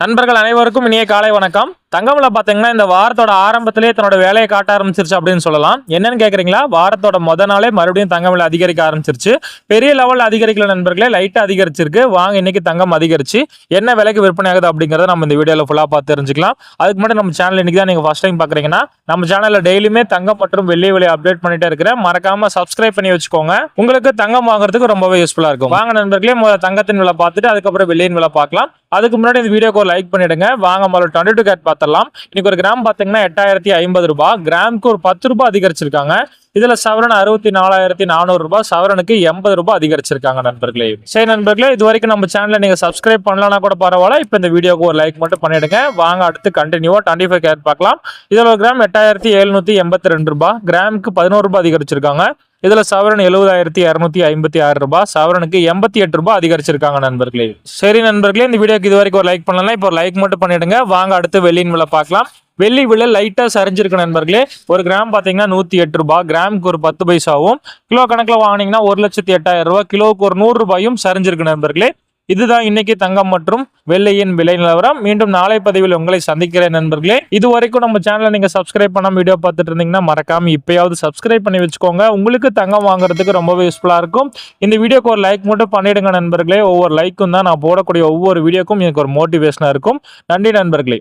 நண்பர்கள் அனைவருக்கும் இனிய காலை வணக்கம். தங்கமலை பார்த்தீங்கன்னா இந்த வாரத்தோட ஆரம்பத்திலேயே தன்னோட வேலையை காட்ட ஆரம்பிச்சிருச்சு அப்படின்னு சொல்லலாம். என்னன்னு கேட்குறீங்களா வாரத்தோட முத நாளே மறுபடியும் தங்கம் விலை அதிகரிக்க ஆரம்பிச்சிருச்சு. பெரிய லெவலில் அதிகரிக்கல நண்பர்களே லைட்டாக அதிகரிச்சிருக்கு. வாங்க இன்னைக்கு தங்கம் அதிகரிச்சு என்ன விலைக்கு விற்பனை ஆகுது அப்படிங்கிறத நம்ம இந்த வீடியோவில் ஃபுல்லாக பார்த்து தெரிஞ்சுக்கலாம். அதுக்கு மட்டும் நம்ம சேனல் இன்னைக்கு தான் நீங்கள் ஃபர்ஸ்ட் டைம் பார்க்குறீங்கன்னா நம்ம சேனலில் டெய்லியுமே தங்கம் மற்றும் வெள்ளி விலை அப்டேட் பண்ணிட்டே இருக்கிறேன். மறக்காம சப்ஸ்கிரைப் பண்ணி வச்சுக்கோங்க. உங்களுக்கு தங்கம் வாங்குறதுக்கு ரொம்பவே யூஸ்ஃபுல்லாக இருக்கும். வாங்க நண்பர்களே முதல்ல தங்கத்தின் விலை பார்த்துட்டு அதுக்கப்புறம் வெள்ளியின் விலை பார்க்கலாம். அதுக்கு முன்னாடி இந்த வீடியோக்கு ஒரு லைக் பண்ணிடுங்க. வாங்க முதல்ல டுவெண்ட்டி டூ கேட் பார்த்துடலாம். இன்னைக்கு ஒரு கிராம் பார்த்தீங்கன்னா எட்டாயிரத்தி ஐம்பது ரூபாய். கிராமுக்கு ஒரு பத்து ரூபாய் அதிகரிச்சிருக்காங்க. இதுல சவரன் அறுபத்தி நாலாயிரத்தி நானூறு ரூபாய் சவரனுக்கு எண்பது ரூபாய் அதிகரிச்சிருக்காங்க நண்பர்களே. சரி நண்பர்களே இது வரைக்கும் நம்ம சேனலை நீங்க சப்ஸ்கிரைப் பண்ணலனா கூட பரவாயில்ல. இப்போ இந்த வீடியோக்கு ஒரு லைக் மட்டும் பண்ணிடுங்க. வாங்க அடுத்து கண்டினியூவா டுவெண்ட்டி ஃபைவ் கேர் பார்க்கலாம். இதுல ஒரு கிராம் எட்டாயிரத்தி எழுநூத்தி எண்பத்தி ரெண்டு ரூபாய். கிராமுக்கு பதினோரு ரூபாய் அதிகரிச்சிருக்காங்க. இதுல சவரன் எழுபதாயிரத்தி இரநூத்தி ஐம்பத்தி ஆறு ரூபாய். சவரனுக்கு எண்பத்தி எட்டு ரூபாய் அதிகரிச்சிருக்காங்க நண்பர்களே. சரி நண்பர்களே இந்த வீடியோக்கு இது வரைக்கும் ஒரு லைக் பண்ணலாம் இப்போ ஒரு லைக் மட்டும் பண்ணிடுங்க. வாங்க அடுத்து வெள்ளியின் விலை பார்க்கலாம். வெள்ளி விலை லைட்டாக சரிஞ்சிருக்கு நண்பர்களே. ஒரு கிராம் பார்த்தீங்கன்னா நூற்றி எட்டு ரூபாய். கிராமுக்கு ஒரு பத்து பைசாவும் கிலோ கணக்கில் வாங்கினீங்கன்னா ஒரு லட்சத்தி எட்டாயிரம் ரூபாய். கிலோவுக்கு ஒரு நூறு ரூபாயும் சரிஞ்சிருக்கு நண்பர்களே. இதுதான் இன்னைக்கு தங்கம் மற்றும் வெள்ளையின் விலை நிலவரம். மீண்டும் நாளை பதிவில் உங்களை சந்திக்கிறேன் நண்பர்களே. இது வரைக்கும் நம்ம சேனலை நீங்க சப்ஸ்கிரைப் பண்ணாம வீடியோ பார்த்துட்டு இருந்தீங்கன்னா மறக்காம இப்பயாவது சப்ஸ்கிரைப் பண்ணி வச்சுக்கோங்க. உங்களுக்கு தங்கம் வாங்குறதுக்கு ரொம்பவே யூஸ்ஃபுல்லா இருக்கும். இந்த வீடியோக்கு ஒரு லைக் மட்டும் பண்ணிடுங்க நண்பர்களே. ஒவ்வொரு லைக்கும் தான் நான் போடக்கூடிய ஒவ்வொரு வீடியோக்கும் எனக்கு ஒரு மோட்டிவேஷனா இருக்கும். நன்றி நண்பர்களே.